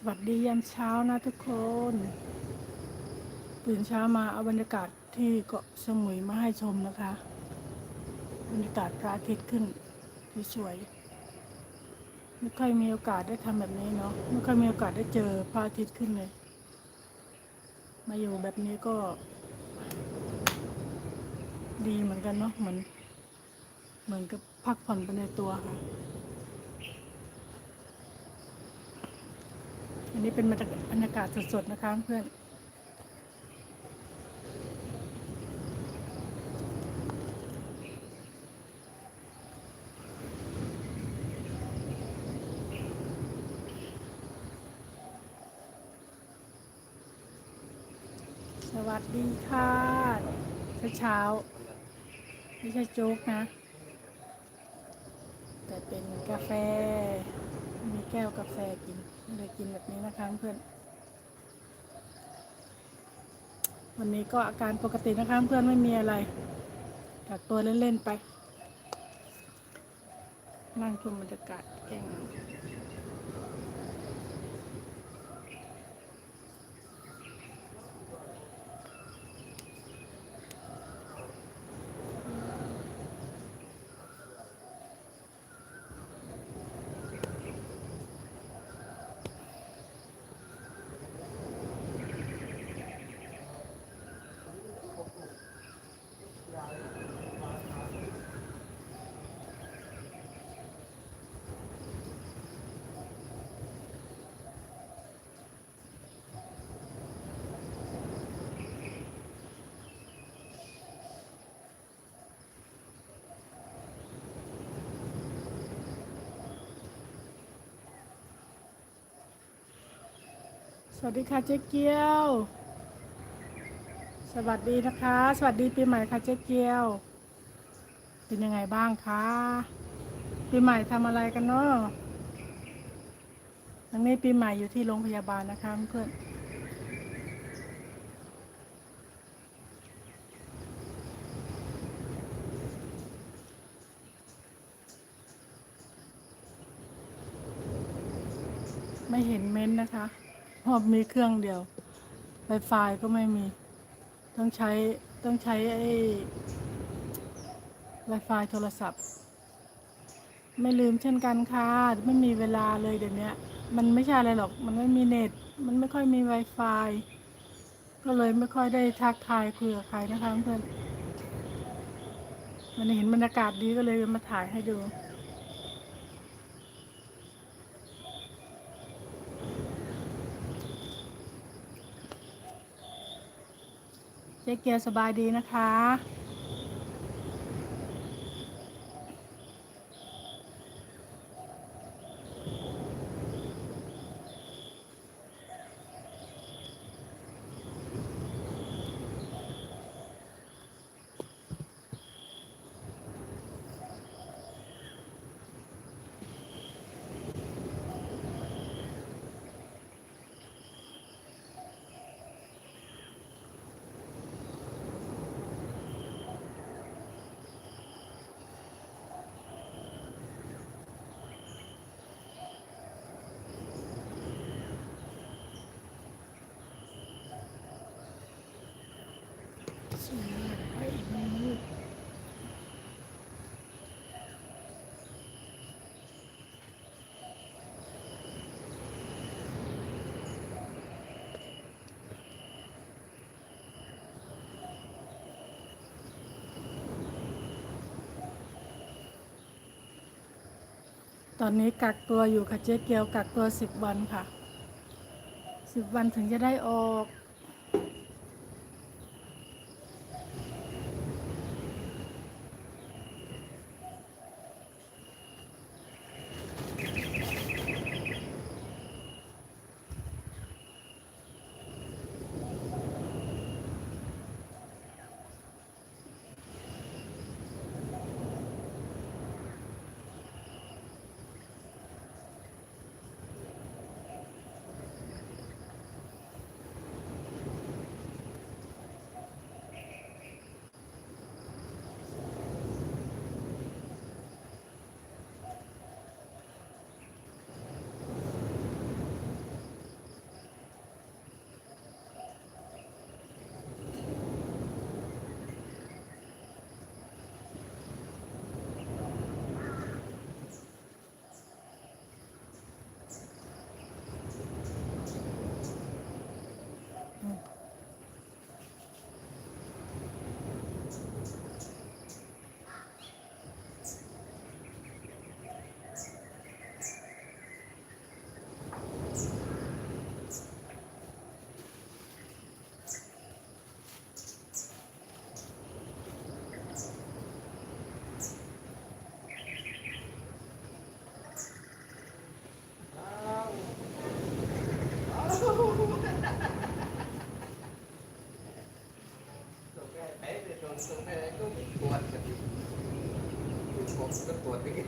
สวัสดียามเช้านะทุกคน ตื่นเช้ามาเอาบรรยากาศที่เกาะสมุยมาให้ชมนะคะ บรรยากาศพระอาทิตย์ขึ้นสวยๆไม่ค่อยมีโอกาสได้ทำแบบนี้เนาะไม่ค่อยมีโอกาสได้เจอพระอาทิตย์ขึ้นเลย มาอยู่แบบนี้ก็ ดีเหมือนกันเนาะเหมือน เหมือนกับพักผ่อนไปในตัวค่ะ อันนี้เป็นบรรยากาศสดๆนะคะเพื่อนสวัสดีค่ะเช้าๆไม่ใช่โจ๊กนะ แต่เป็นกาแฟ มีแก้วกาแฟกิน เลยกินแบบนี้นะคะเพื่อน วันนี้ก็อาการปกตินะคะเพื่อนไม่มีอะไรกักตัวเล่น ๆ ไป นั่งชมบรรยากาศแกล้ง สวัสดีค่ะเจ๊เกียว สวัสดีนะคะ สวัสดีปีใหม่ค่ะเจ๊เกียว เป็นยังไงบ้างคะปีใหม่ทำอะไรกันเนาะทั้งนี้ปีใหม่อยู่ที่โรงพยาบาลนะคะเพื่อนไม่เห็นเม้นต์นะคะ พราะมีเครื่องเดียวไวไฟก็ไม่มี ต้องใช้ต้องใช้ไอ้ไวไฟโทรศัพท์ ไม่ลืมเช่นกันค่ะ ไม่มีเวลาเลยเดี๋ยวนี้มันไม่ใช่อะไรหรอก มันไม่มีเน็ต มันไม่ค่อยมีไวไฟก็เลยไม่ค่อยได้ทักทายคุยกับใครนะคะเพื่อนมันเห็นบรรยากาศดีก็เลยมาถ่ายให้ดู เจ๊เกียวสบายดีนะคะ ตอนนี้กักตัวอยู่ค่ะเจ๊เกียวกักตัวสิบวันค่ะสิบวันถึงจะได้ออก ผมก็ปวด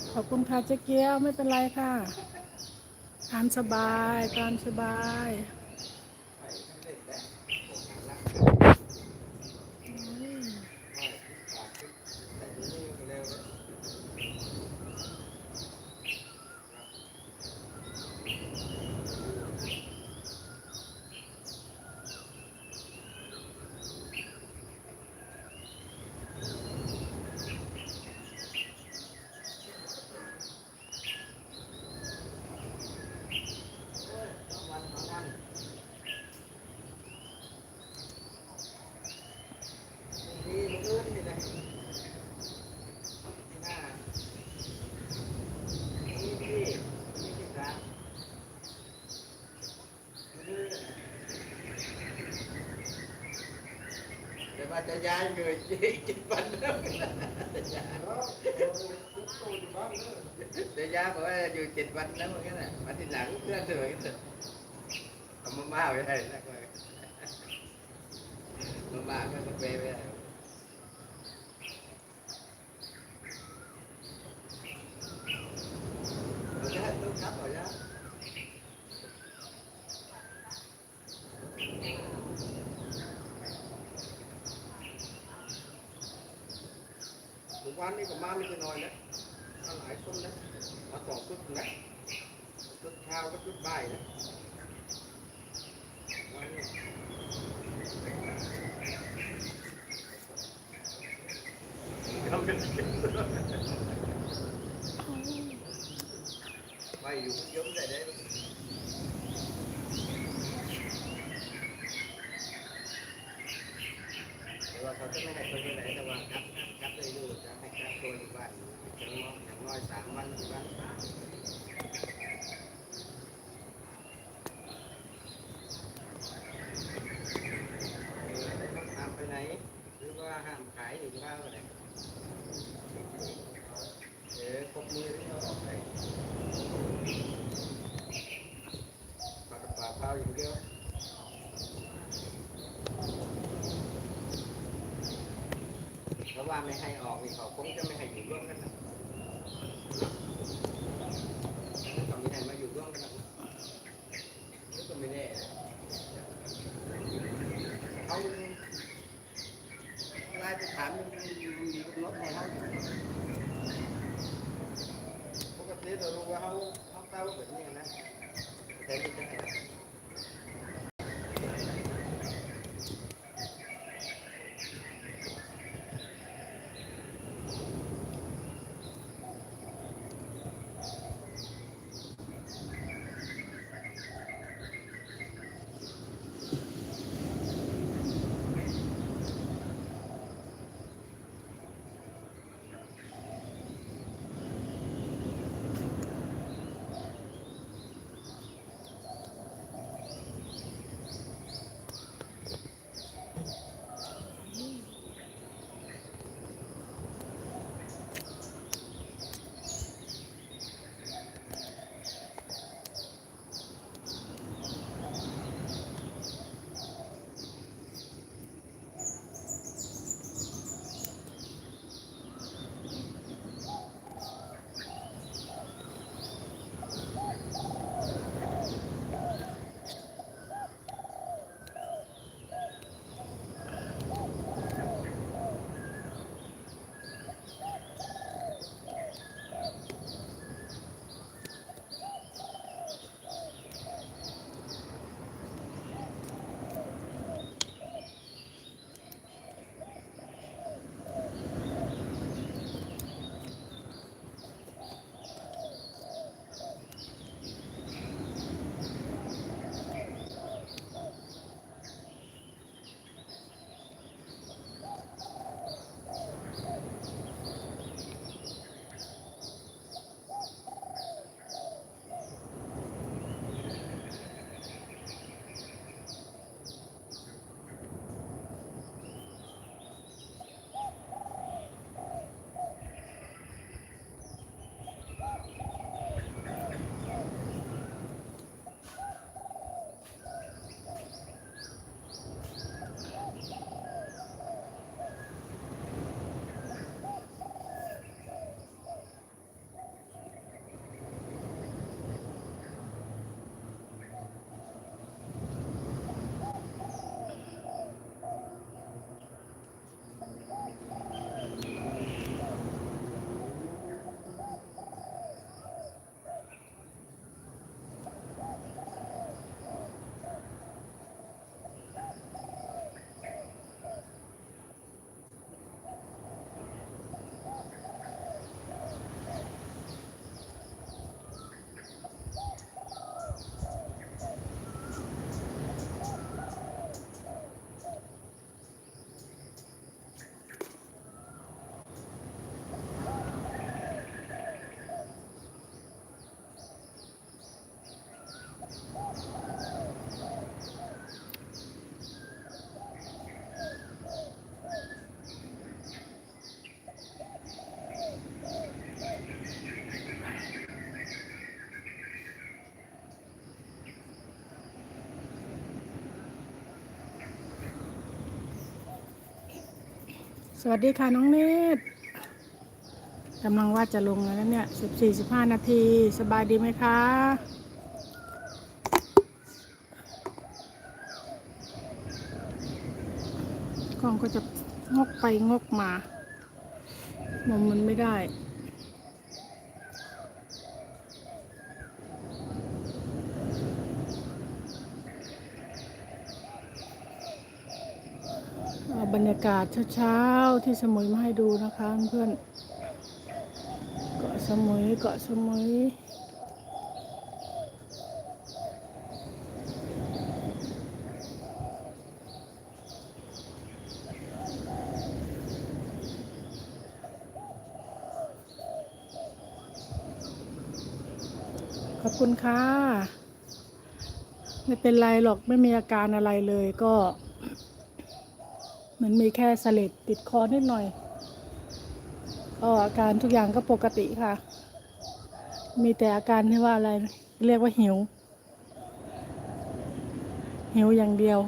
ขอบคุณค่ะเจ๊เกี้ยวไม่เป็นไรค่ะ ทานสบาย ทานสบาย ไปทั้งเล่นและผมหาลัก อืม แต่นี่ก็เร็วเลย สองวันสองวันดีมันอื่นนี่นะหน้าดีดีดีที่สามมือแต่ ว่าจะย้ายเงยจิตปันแล้วจะย้ายจะย้ายบอกว่าอยู่เจ็ดวันแล้วเหมือนกันน่ะมาทีหลังเพื่อนเถอะกันเถอามาม่าไว้ได้นะก็มาม่าก็สเปรย์ไปได้เอาได้ต้องครับเอาได้หมู่บ้านนี่ก็มาไม่ใช่น้อยนะมาหลายคนนะมาสองชุดนะชุดเช้าก็ชุดบ่ายนะ ไม่อยู่ giống tại đây แต่ว่าเขาจะไม่ให้คนที่ไหนแต่ว่าครับครับได้ดูจะให้ครับตัว อยู่บ้านอย่างน้อยอย่างน้อยสามวันอยู่บ้านห้ามไปไหนหรือว่าห้ามขายหรือว่าอะไรเออครบมือที่เราออกไปปากกระป๋าเปล่าอย่างเดียว เพราะว่าไม่ให้ออกนี่เขาคงจะไม่ให้อยู่ร่วมกันนะเขาไม่ให้มาอยู่ร่วมกันนะแล้วก็ไม่แน่เขาไล่ไปถามมันอยู่อยู่กับรถในห้อง ปกติเรารู้ว่าเขาเขาเต้าแบบนี้นะแต่ไม่ใช่ สวัสดีค่ะน้องเนตรกำลังว่าจะลงแล้วเนี่ยสิบสี่สิบห้านาที สบายดีไหมคะ กล้องก็จะงกไปงกมา มุมมันไม่ได้ บรรยากาศเช้าๆที่สมุยมาให้ดูนะคะเพื่อนเกาะสมุยเกาะสมุยขอบคุณค่ะ ไม่เป็นไรหรอกไม่มีอาการอะไรเลยก็ มันมีแค่เสลดติดคอนิดหน่อยก็อาการทุกอย่างก็ปกติค่ะ มีแต่อาการที่ว่าอะไร เรียกว่าหิว หิวอย่างเดียว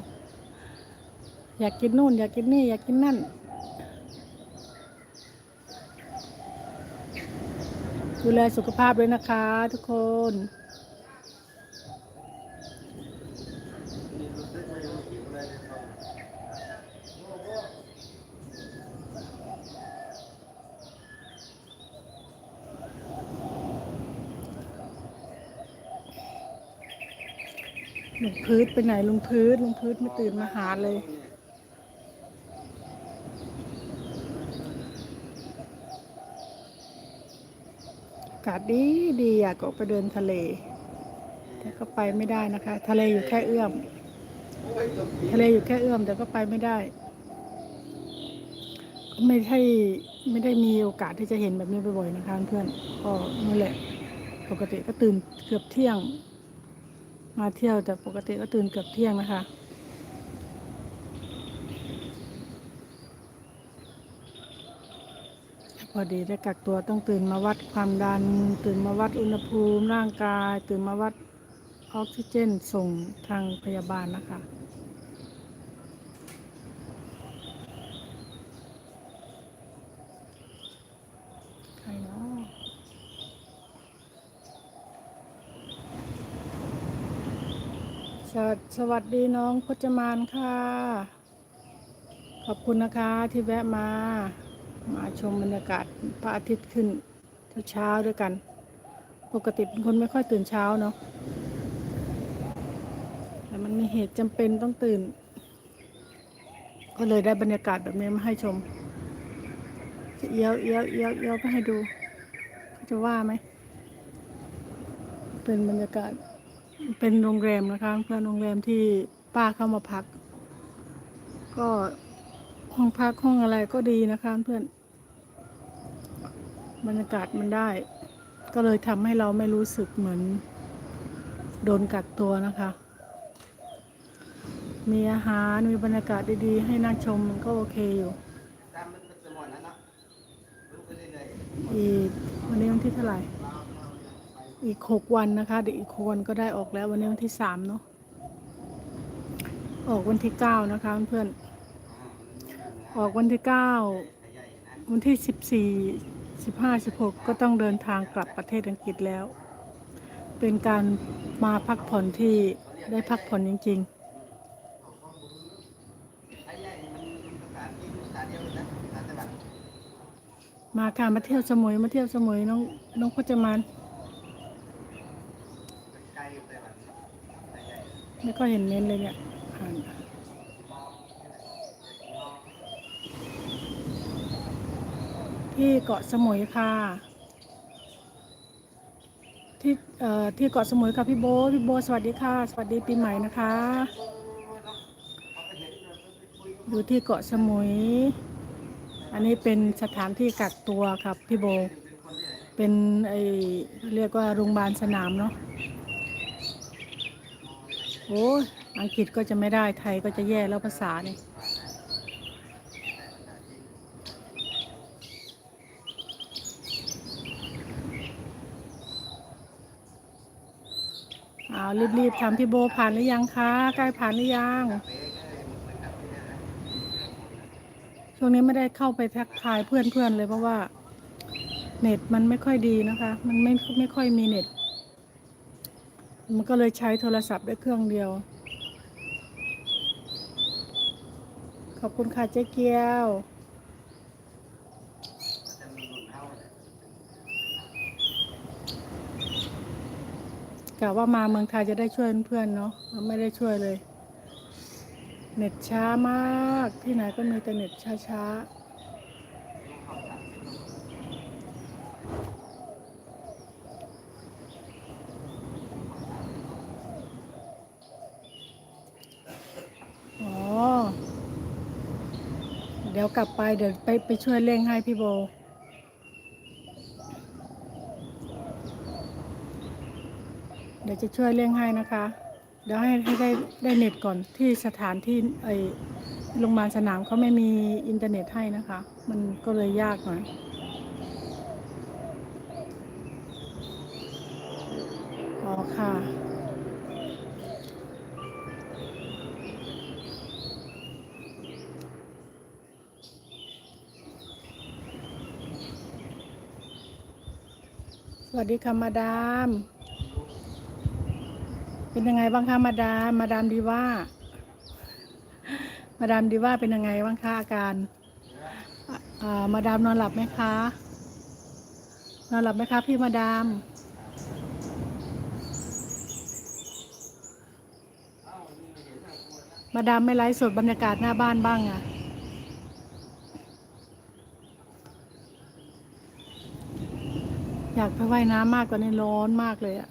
อยากกินนู่น อยากกินนี่ อยากกินนั่น ดูแลสุขภาพด้วยนะคะทุกคน พืชไปไหนลุงพืชลุงพืชไม่ตื่นมาหาเลย อากาศดีดีอยากออกไปเดินทะเล แต่ก็ไปไม่ได้นะคะ ทะเลอยู่แค่เอื้อม ทะเลอยู่แค่เอื้อมแต่ก็ไปไม่ได้ก็ไม่ใช่ไม่ได้มีโอกาสที่จะเห็นแบบนี้บ่อยๆนะคะเพื่อนก็นั่นแหละ ปกติก็ตื่นเกือบเที่ยง มาเที่ยวแต่ปกติก็ตื่นเกือบเที่ยงนะคะ พอดีได้กักตัวต้องตื่นมาวัดความดัน ตื่นมาวัดอุณหภูมิร่างกาย ตื่นมาวัดออกซิเจนส่งทางพยาบาลนะคะ ใครเนาะ สวัสวัสดีน้องพจมานค่ะ ขอบคุณนะคะที่แวะมา มาชมบรรยากาศพระอาทิตย์ขึ้นเช้าด้วยกัน ปกติเป็นคนไม่ค่อยตื่นเช้าเนาะแต่มันมีเหตุจำเป็นต้องตื่น ก็เลยได้บรรยากาศแบบนี้มาให้ชมจะเอี้ยวเอี้ยวเอี้ยวเอี้ยวไปให้ดูเขาจะว่าไหมเป็นบรรยากาศ เป็นโรงแรมนะคะเพื่อนโรงแรมที่ป้าเข้ามาพัก ก็ห้องพักห้องอะไรก็ดีนะคะเพื่อนบรรยากาศมันได้ ก็เลยทำให้เราไม่รู้สึกเหมือน โดนกักตัวนะคะ มีอาหารมีบรรยากาศดีๆ ให้นั่งชมมันก็โอเคอยู่อีกวันนี้วันที่เท่าไหร่ อีกหกวันนะคะ เดี๋ยวอีกหกวันก็ได้ออกแล้ววันนี้วันที่สามเนาะออกวันที่เก้านะคะเพื่อนออกวันที่เก้าวันที่สิบสี่สิบห้าสิบหกก็ต้องเดินทางกลับประเทศอังกฤษแล้ว เป็นการมาพักผ่อนที่ได้พักผ่อนจริงๆไอ้ใหญ่นี่มันมันประกาข่านเดียวเลยนะสถานตลาดๆมาค่ะมาเที่ยวสมุยมาเที่ยวสมุยน้องน้องพจมาน ไกลอยู่แต่วันไอ้ใหญ่ ไม่ก็เห็นเน้นเลยเนี่ยอ่านที่เกาะสมุยค่ะ ที่เอ่อที่เกาะสมุยค่ะพี่โบพี่โบสวัสดีค่ะ สวัสดีปีใหม่นะคะ อยู่ที่เกาะสมุย อันนี้เป็นสถานที่กักตัวครับพี่โบ เป็นไอเรียกว่าโรงพยาบาลสนามเนาะ โอ้ยอังกฤษก็จะไม่ได้ไทยก็จะแย่แล้วภาษาเนี่ยเอารีบๆทำพี่โบผ่านหรือยังคะใกล้ผ่านหรือยัง ช่วงนี้ไม่ได้เข้าไปทักทายเพื่อนๆเลยเพราะว่า เน็ตมันไม่ค่อยดีนะคะ มันไม่ไม่ค่อยมีเน็ต มันก็เลยใช้โทรศัพท์ได้เครื่องเดียว ขอบคุณค่ะเจ๊เกียวกะว่ามาเมืองไทยจะได้ช่วยเพื่อนเนาะไม่ได้ช่วยเลย เน็ตช้ามากที่ไหนก็มีแต่เน็ตช้าๆอ๋อ เดี๋ยว กลับไปเดี๋ยวไปไปช่วยเร่งให้พี่โบ เดี๋ยวจะช่วยเร่งให้นะคะ เดี๋ยวให้ให้ได้ได้เน็ตก่อนที่สถานที่ไอโรงพยาบาลสนามเขาไม่มีอินเทอร์เน็ตให้นะคะ มันก็เลยยากหน่อยอ๋อค่ะ วัสดีค่ะมาดาม เป็นยังไงบ้างคะมาดาม มาดามดีว่า มาดามดีว่าเป็นยังไงบ้างคะอาการมาดามนอนหลับไหมคะ นอนหลับไหมคะพี่มาดามมาดามไม่ไลฟ์สดบรรยากาศหน้าบ้านบ้างอะ อยากไปว่ายน้ำมากกว่านี้ร้อนมากเลยอะ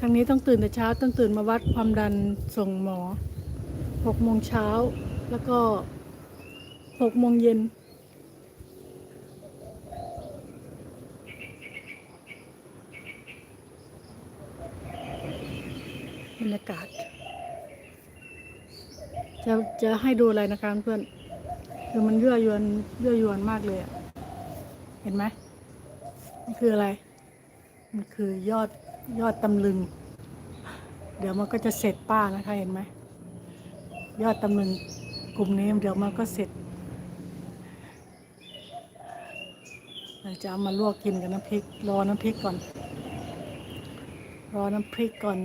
ทางนี้ต้องตื่นแต่เช้าต้องตื่นมาวัดความดันส่งหมอหกโมงเช้าแล้วก็หกโมงเย็นบรรยากาศ จะจะให้ดูอะไรนะคะเพื่อน คือมันเยั่วยวนเยั่วยวนมากเลยอะเห็นไหมมันคืออะไร มันคือยอดยอดตำลึง เดี๋ยวมันก็จะเสร็จป้านะคะเห็นไหมยอดตำลึงกลุ่มนี้เดี๋ยวมันก็เสร็จเราจะเอามาลวกกินกับน้ำพริกรอน้ำพริกก่อน รอน้ำพริกก่อน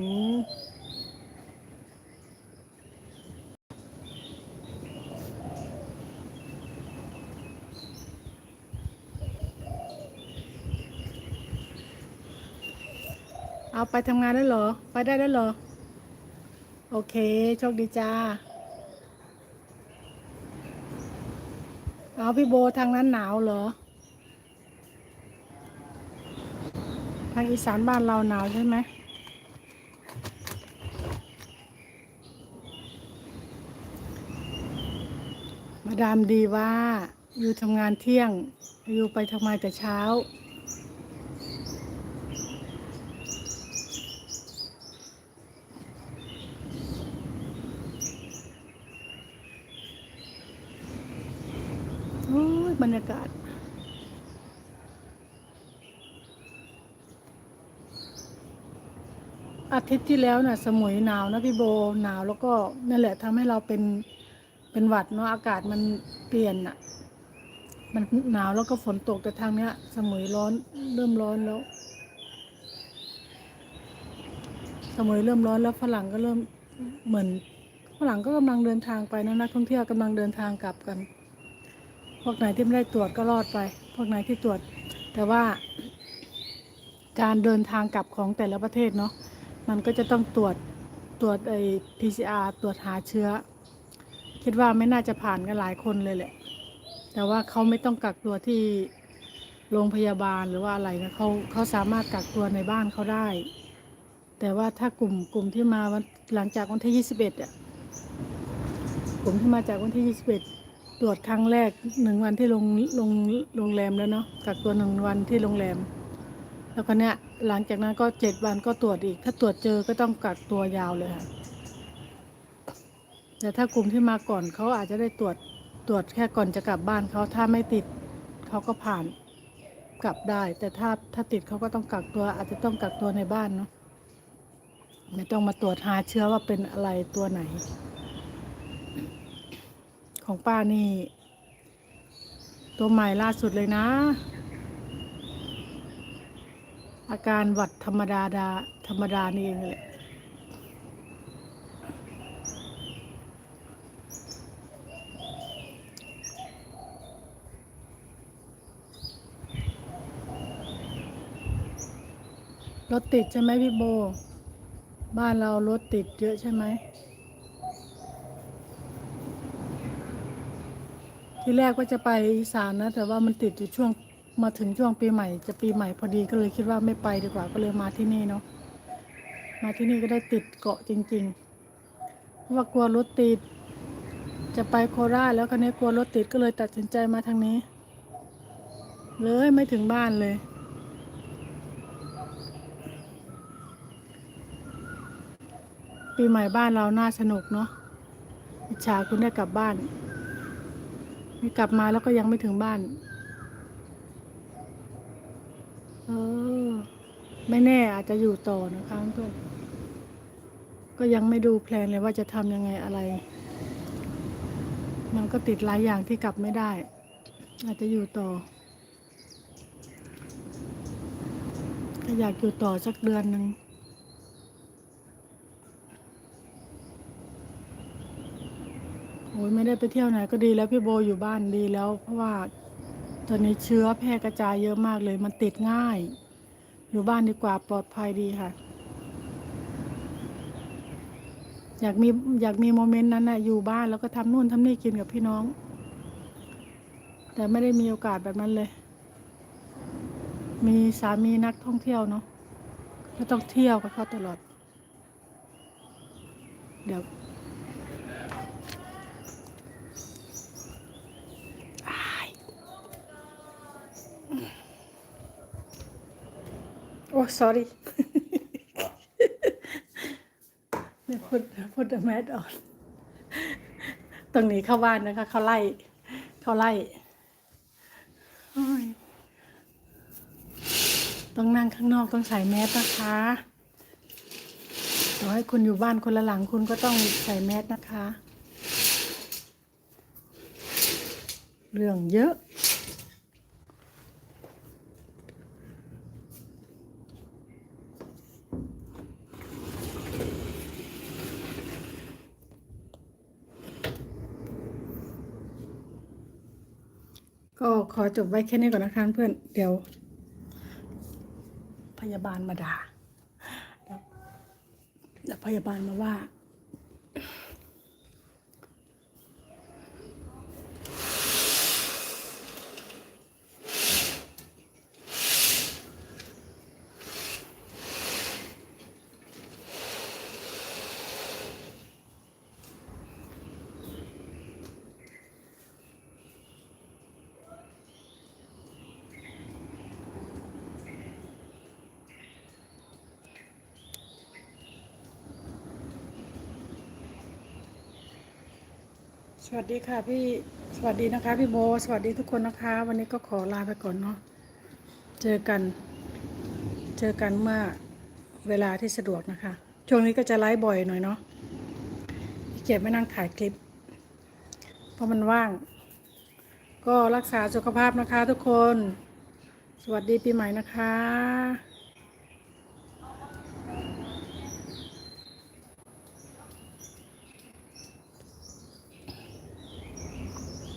เอาไปทำงานได้เหรอ ไปได้แล้เหรอ โอเค โชคดีจ้า เอาพี่โบทางนั้นหนาวเหรอ ทางอีสานบ้านเราหนาวใช่ไหมมาดามดีว่า อยู่ทำงานเที่ยง อยู่ไปทำงานแต่เช้า บรรยากาศ อาทิตย์ที่แล้วน่ะ สมุยหนาวนะพี่โบหนาวแล้วก็นั่นแหละทำให้เราเป็นเป็นหวัดเนาะอากาศมันเปลี่ยนอะ มันหนาวแล้วก็ฝนตกแต่ทางเนี้ย สมุยร้อนเริ่มร้อนแล้ว สมุยเริ่มร้อนแล้วฝรั่งก็เริ่มเหมือนฝรั่งก็กำลังเดินทางไปนะนักท่องเที่ยวกำลังเดินทางกลับกัน พวกไหนที่ไม่ได้ตรวจก็รอดไป พวกไหนที่ตรวจ แต่ว่า การเดินทางกลับของแต่ละประเทศเนาะมันก็จะต้องตรวจตรวจไอ้ PCR ตรวจหาเชื้อ คิดว่าไม่น่าจะผ่านกันหลายคนเลยแหละ แต่ว่าเขาไม่ต้องกักตัวที่โรงพยาบาลหรือว่าอะไรนะเขาเขาสามารถกักตัวในบ้านเขาได้ แต่ว่าถ้ากลุ่มกลุ่มที่มาหลังจากวันที่ 21อะกลุ่มที่มาจากวันที่ 21 ตรวจครั้งแรกหนึ่งวันที่โรงโรงโรงแรมแล้วเนาะกักตัวหนึ่งวันที่โรงแรม แล้วก็เนี่ยหลังจากนั้นก็เจ็ดวันก็ตรวจอีก ถ้าตรวจเจอก็ต้องกักตัวยาวเลยค่ะแต่ถ้ากลุ่มที่มาก่อนเขาอาจจะได้ตรวจตรวจแค่ก่อนจะกลับบ้านเขาถ้าไม่ติดเขาก็ผ่านกลับได้ แต่ถ้าถ้าติดเขาก็ต้องกักตัว อาจจะต้องกักตัวในบ้านเนาะไม่ต้องมาตรวจหาเชื้อว่าเป็นอะไรตัวไหน ของป้านี่ ตัวใหม่ล่าสุดเลยนะ อาการหวัดธรรมดาดา ธรรมดานี่เองแหละรถติดใช่ไหมพี่โบ บ้านเรารถติดเยอะใช่ไหม ที่แรกว่าจะไปอีสานนะ แต่ว่ามันติดอยู่ช่วงมาถึงช่วงปีใหม่ จะปีใหม่พอดีก็เลยคิดว่าไม่ไปดีกว่าก็เลยมาที่นี่เนาะมาที่นี่ก็ได้ติดเกาะจริงๆเพราะว่ากลัวรถติด จะไปโคราชแล้วคันนี้กลัวรถติดก็เลยตัดสินใจมาทางนี้ เลยไม่ถึงบ้านเลยปีใหม่บ้านเราน่าสนุกเนาะอิจฉาคุณได้กลับบ้าน กลับมาแล้วก็ยังไม่ถึงบ้าน เออ ไม่แน่อาจจะอยู่ต่อนะคะเพื่อนก็ยังไม่ดูแพลนเลยว่าจะทำยังไงอะไร มันก็ติดหลายอย่างที่กลับไม่ได้ อาจจะอยู่ต่ออยากอยู่ต่อสักเดือนหนึ่ง อ้ยไม่ได้ไปเที่ยวไหนก็ดีแล้วพี่โบอยู่บ้านดีแล้ว เพราะว่าตอนนี้เชื้อแพร่กระจายเยอะมากเลยมันติดง่าย อยู่บ้านดีกว่าปลอดภัยดีค่ะ อยากมีอยากมีโมเมนต์นั้นนะอยู่บ้านแล้วก็ทำนู่นทำนี่กินกับพี่น้อง แต่ไม่ได้มีโอกาสแบบนั้นเลย มีสามีนักท่องเที่ยวเนาะก็ต้องเที่ยวกับเขาตลอด เดี๋ยว โอ้ sorry เนี่ยพูดพูดแมสออนตรงนี้เข้าบ้านนะคะ เขาไล่ เขาไล่ต้องนั่งข้างนอกต้องใส่แมสนะคะต่อให้คุณอยู่บ้านคนละหลังคุณก็ต้องใส่แมสนะคะ เรื่องเยอะ ก็ข อจบไว้แค่นี้ก่อนนะคะเพื่อนเดี๋ยว พยาบาลมาด่าแล้วพยาบาลมาว่า วัสดีค่ะพี่สวัสดีนะคะ พี่โบสวัสดีทุกคนนะคะ วันนี้ก็ขอลาไปก่อนเนาะเจอกัน เจอกันเมื่อเวลาที่สะดวกนะคะ ช่วงนี้ก็จะไลฟ์บ่อยหน่อยเนาะเกียจไม่นั่งถ่ายคลิป เพราะมันว่าง ก็รักษาสุขภาพนะคะทุกคน สวัสดีปีใหม่นะคะ